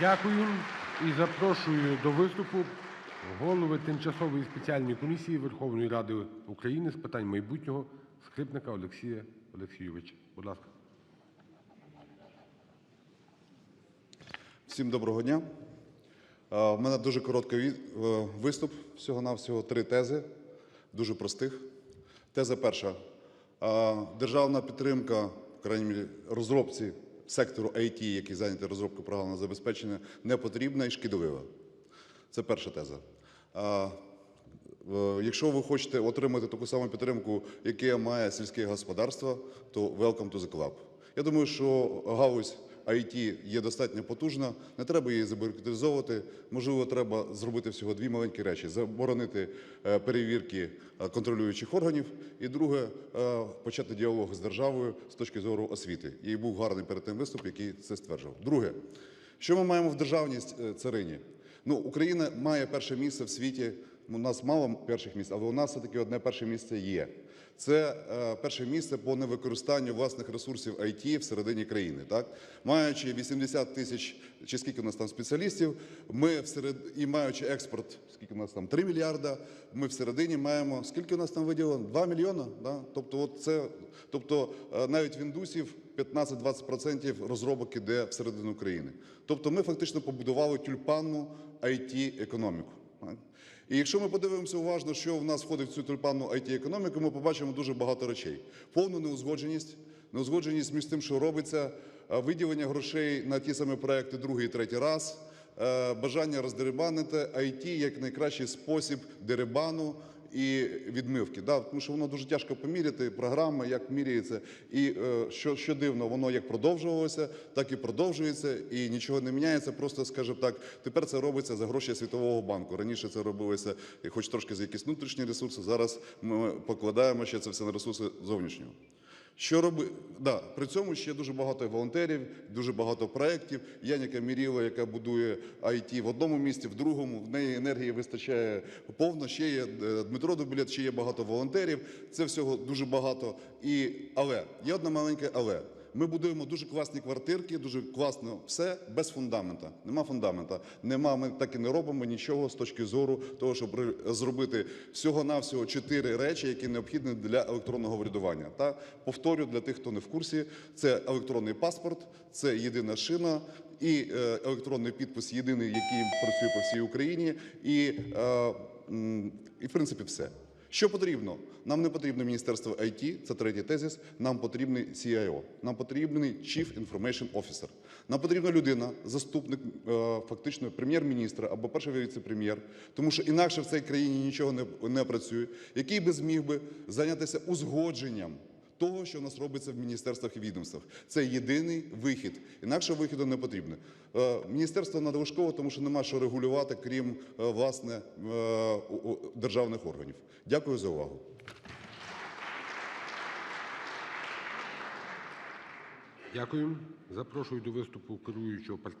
Дякую. І запрошую до виступу голови Тимчасової спеціальної комісії Верховної Ради України з питань майбутнього Скрипника Олексія Олексійовича. Будь ласка. Всім доброго дня. Е, В мене дуже короткий е, виступ, всього-навсього три тези, дуже простих. Теза перша. Е, Державна підтримка, в крайній розробці сектору IT, який зайнятий розробкою програмного забезпечення, не потрібна і шкідлива. Це перша теза. Якщо ви хочете отримати таку саму підтримку, яку має сільське господарство, то welcome to the club. Я думаю, що галузь IT є достатньо потужна, не треба її забюрократизовувати. Можливо, треба зробити всього дві маленькі речі: заборонити е, перевірки е, контролюючих органів, і друге е, почати діалог з державою з точки зору освіти. І був гарний перед тим виступ, який це стверджував. Друге, що ми маємо в державній царині? Ну, Україна має перше місце в світі. У нас мало перших місць, але у нас все-таки одне перше місце є. Це е, перше місце по невикористанню власних ресурсів IT всередині країни. Так? Маючи 80 тисяч, чи скільки у нас там спеціалістів, ми всеред... і маючи експорт, скільки у нас там 3 мільярда, ми всередині маємо, скільки у нас там виділено? 2 мільйона? Да? Тобто, от це, тобто е, навіть в індусів 15-20% розробок іде всередину країни. Тобто ми фактично побудували тюльпанну IT-економіку. так. І якщо ми подивимося уважно, що в нас входить в цю тюльпанну IT-економіку, ми побачимо дуже багато речей. Повну неузгодженість, неузгодженість між тим, що робиться, е, виділення грошей на ті самі проекти другий і третій раз, е, бажання роздерибанити IT як найкращий спосіб дерибану і відмивки. Да, тому що воно дуже тяжко поміряти, програми, як міряється. І е, що, що дивно, воно як продовжувалося, так і продовжується, і нічого не міняється. Просто, скажімо так, тепер це робиться за гроші Світового банку. Раніше це робилося, хоч трошки за якісь внутрішні ресурси. Зараз ми покладаємо ще це все на ресурси зовнішнього. Що роби... Да, при цьому ще дуже багато волонтерів, дуже багато проєктів. Яніка Міріла, яка будує IT в одному місті, в другому. В неї енергії вистачає повно. Ще є е, Дмитро Дубілет, ще є багато волонтерів. Це всього дуже багато. І але є одна маленька але. Ми будуємо дуже класні квартирки, дуже класно все без фундамента. Нема фундамента. Нема, ми так і не робимо нічого з точки зору того, щоб зробити всього-навсього чотири речі, які необхідні для електронного врядування. Та повторю для тих, хто не в курсі: це електронний паспорт, це єдина шина. І е, електронний підпис єдиний, який працює по всій Україні, і, е, і в принципі все. Що потрібно? Нам не потрібно Міністерство IT, це третій тезис. Нам потрібний CIO, нам потрібний Chief Information Officer. Нам потрібна людина, заступник е, фактично прем'єр-міністра або перший віце-прем'єр, тому що інакше в цій країні нічого не, не працює, який би зміг би зайнятися узгодженням того, що в нас робиться в міністерствах і відомствах. Це єдиний вихід. Інакше виходу не потрібно. Е, Міністерство надлишково, тому що нема що регулювати, крім е, власне е, державних органів. Дякую за увагу. Дякую. Запрошую до виступу керуючого партнера.